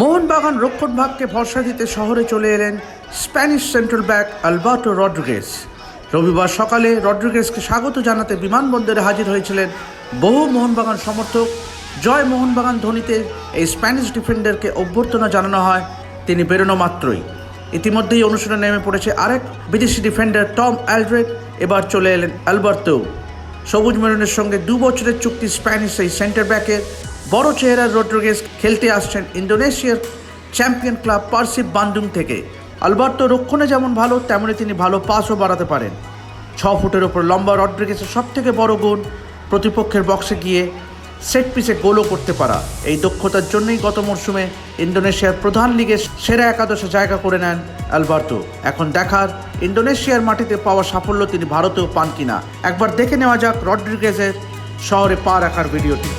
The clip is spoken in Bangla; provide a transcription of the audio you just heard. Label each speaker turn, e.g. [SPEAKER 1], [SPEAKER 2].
[SPEAKER 1] মোহনবাগান রক্ষণভাগকে ভরসা দিতে শহরে চলে এলেন Spanish central back Alberto Rodriguez. রবিবার সকালে রড্রিগেজকে স্বাগত জানাতে বিমানবন্দরে হাজির হয়েছিলেন বহু মোহনবাগান সমর্থক। জয় মোহনবাগান ধ্বনিতে এই স্প্যানিশ ডিফেন্ডারকে অভ্যর্থনা জানানো হয়। তিনি বেরোনো মাত্রই। ইতিমধ্যেই অনুশীলনে নেমে পড়েছে আরেক বিদেশি ডিফেন্ডার টম অ্যালড্রেড। এবার চলে এলেন অ্যালবার্তো সবুজ মেরুনের সঙ্গে দু বছরের চুক্তি স্প্যানিশ এই সেন্টার ব্যাকের বড় চেহারার রোড্রোগেস খেলতে আসছেন ইন্দোনেশিয়ার চ্যাম্পিয়ন ক্লাব পার্সিপ বান্দুং থেকে। আলবার্তো রক্ষণে যেমন ভালো তেমনই তিনি ভালো পাসও বাড়াতে পারেন। ছ ফুটের ওপর লম্বা রড্রিগেসের সব থেকে বড় গুণ, প্রতিপক্ষের বক্সে গিয়ে সেট পিসে গোলও করতে পারা। এই দক্ষতার জন্যই গত মরশুমে ইন্দোনেশিয়ার প্রধান লিগে সেরা একাদশে জায়গা করে নেন অ্যালবার্টো এখন দেখার, ইন্দোনেশিয়ার মাটিতে পাওয়া সাফল্য তিনি ভারতেও পান কিনা। একবার দেখে নেওয়া যাক রড্রিগেজের শহরে পা রাখার ভিডিওটি।